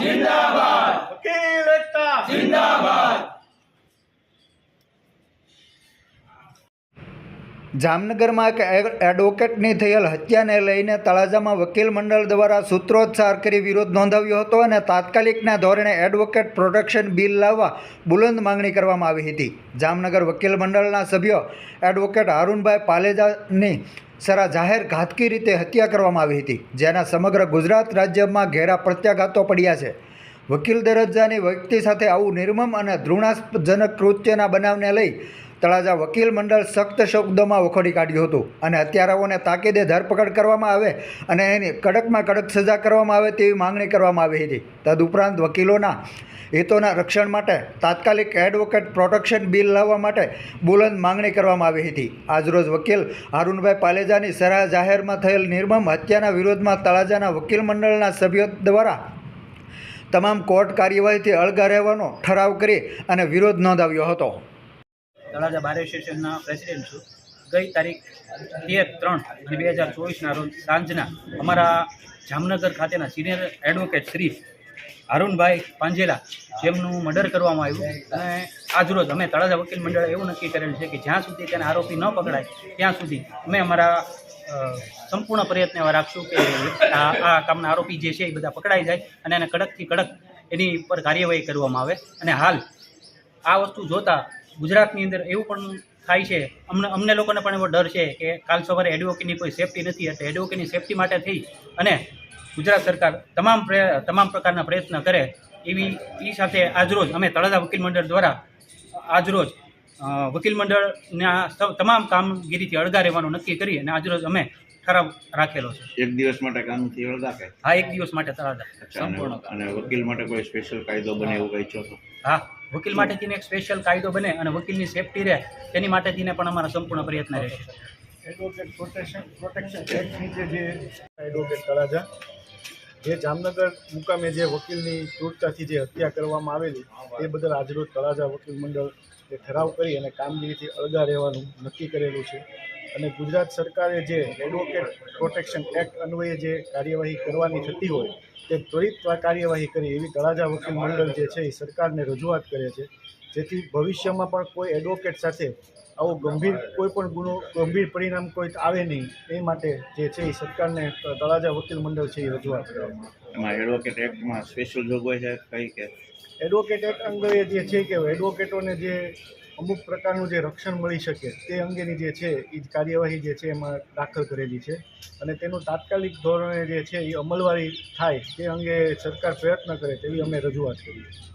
જિંદાબાદ! વકીલ એકતા! જિંદાબાદ! જામનગરમાં એક એડવોકેટની થયેલ હત્યાને લઈને તળાજામાં વકીલ મંડળ દ્વારા સૂત્રોચ્ચાર કરી વિરોધ નોંધાવ્યો હતો અને તાત્કાલિકના ધોરણે એડવોકેટ પ્રોટેક્શન બિલ લાવવા બુલંદ માગણી કરવામાં આવી હતી. જામનગર વકીલ મંડળના સભ્યો એડવોકેટ અરુણભાઈ પાલેજાની સરા જાહેર ઘાતકી રીતે હત્યા કરવામાં આવી હતી, જેના સમગ્ર ગુજરાત રાજ્યમાં ઘેરા પ્રત્યાઘાતો પડ્યા છે. વકીલ દરજ્જાની વ્યક્તિ સાથે આવું નિર્મમ અને ધૃણાજનક કૃત્યના બનાવને લઈ તળાજા વકીલ મંડળ સખ્ત શબ્દોમાં વખોડી કાઢ્યું હતું અને હત્યારાઓને તાકીદે ધરપકડ કરવામાં આવે અને એની કડકમાં કડક સજા કરવામાં આવે તેવી માંગણી કરવામાં આવી હતી. તદુપરાંત વકીલોના હિતોના રક્ષણ માટે તાત્કાલિક એડવોકેટ પ્રોટેક્શન બિલ લાવવા માટે બુલંદ માંગણી કરવામાં આવી હતી. આજરોજ વકીલ હારૂનભાઈ પાલેજાની સરાહ જાહેરમાં થયેલ નિર્મમ હત્યાના વિરોધમાં તળાજાના વકીલ મંડળના સભ્યો દ્વારા તમામ કોર્ટ કાર્યવાહીથી અળગા રહેવાનો ઠરાવ કરી અને વિરોધ નોંધાવ્યો હતો. તળાજા બાર એસોસિએશનના પ્રેસિડેન્ટ છું. ગઈ તારીખ તેર ત્રણ અને બે હજાર ચોવીસના રોજ સાંજના અમારા જામનગર ખાતેના સિનિયર એડવોકેટ શ્રી અરુણભાઈ પાંજેલા જેમનું મર્ડર કરવામાં આવ્યું અને આજરોજ અમે તળાજા વકીલ મંડળે એવું નક્કી કરેલ છે કે જ્યાં સુધી તેને આરોપી ન પકડાય, ત્યાં સુધી અમે અમારા સંપૂર્ણ પ્રયત્ન એવા રાખશું કે આ કામના આરોપી જે છે એ બધા પકડાઈ જાય અને એને કડકથી કડક એની પર કાર્યવાહી કરવામાં આવે. અને હાલ આ વસ્તુ જોતા ગુજરાતની અંદર એવું પણ થાય છે, અમને અમને લોકોને પણ એવો ડર છે કે કાલ સવારે એડવોકેટની કોઈ સેફટી નથી, એટલે એડવોકેટની સેફટી માટે થઈ અને ગુજરાત સરકાર તમામ તમામ પ્રકારના પ્રયત્ન કરે એવી એ સાથે આજરોજ અમે તળાજા વકીલ મંડળ દ્વારા આજરોજ વકીલ મંડળના તમામ કામગીરીથી અળગા રહેવાનું નક્કી કરી અને આજરોજ અમે ઠરાવ રાખેલો છે. એક દિવસ માટે કાનૂન અળગા કે હા એક દિવસ માટે તળાજા સંપૂર્ણ. અને વકીલ માટે કોઈ સ્પેશિયલ કાયદો બને એવું કઈ છો હા વકીલ માટેથીને એક સ્પેશિયલ કાયદો બને અને વકીલની સેફટી રહે તેની માટેથીને પણ અમારા સંપૂર્ણ પ્રયત્ન રહેશે. એડવોકેટ પ્રોટેક્શન પ્રોટેક્શન એક્ટ નીચે જે એડવોકેટ તળાજા જે જામનગર મુકામે જે વકીલની ક્રૂરતાથી જે હત્યા કરવામાં આવેલી એ બદલ આજરોજ તળાજા વકીલ મંડળ એ ઠરાવ કરી અને કામગીરીથી અળગા રહેવાનું નક્કી કરેલું છે. અને ગુજરાત સરકારે જે એડવોકેટ પ્રોટેક્શન એક્ટ અન્વયે જે કાર્યવાહી કરવાની થતી હોય તે ત્વરિત કાર્યવાહી કરી એવી તળાજા વકીલ મંડળ જે છે એ સરકારને રજૂઆત કરે છે. જેથી ભવિષ્યમાં પણ કોઈ એડવોકેટ સાથે આવો ગંભીર કોઈ પણ ગુનો ગંભીર પરિણામ કોઈ આવે નહીં એ માટે જે છે એ સરકારને તળાજા વકીલ મંડળ છે એ રજૂઆત કરવામાં એમાં એડવોકેટ એક્ટમાં સ્પેશિયલ જોગવાઈ છે કઈ કે? એડવોકેટ એક્ટ અંગે જે છે કે એડવોકેટોને જે અમુક પ્રકારનું જે રક્ષણ મળી શકે તે અંગેની જે છે એ કાર્યવાહી જે છે એમાં દાખલ કરેલી છે. અને તેનું તાત્કાલિક ધોરણે જે છે એ અમલવારી થાય તે અંગે સરકાર પ્રયત્ન કરે તેવી અમે રજૂઆત કરી છે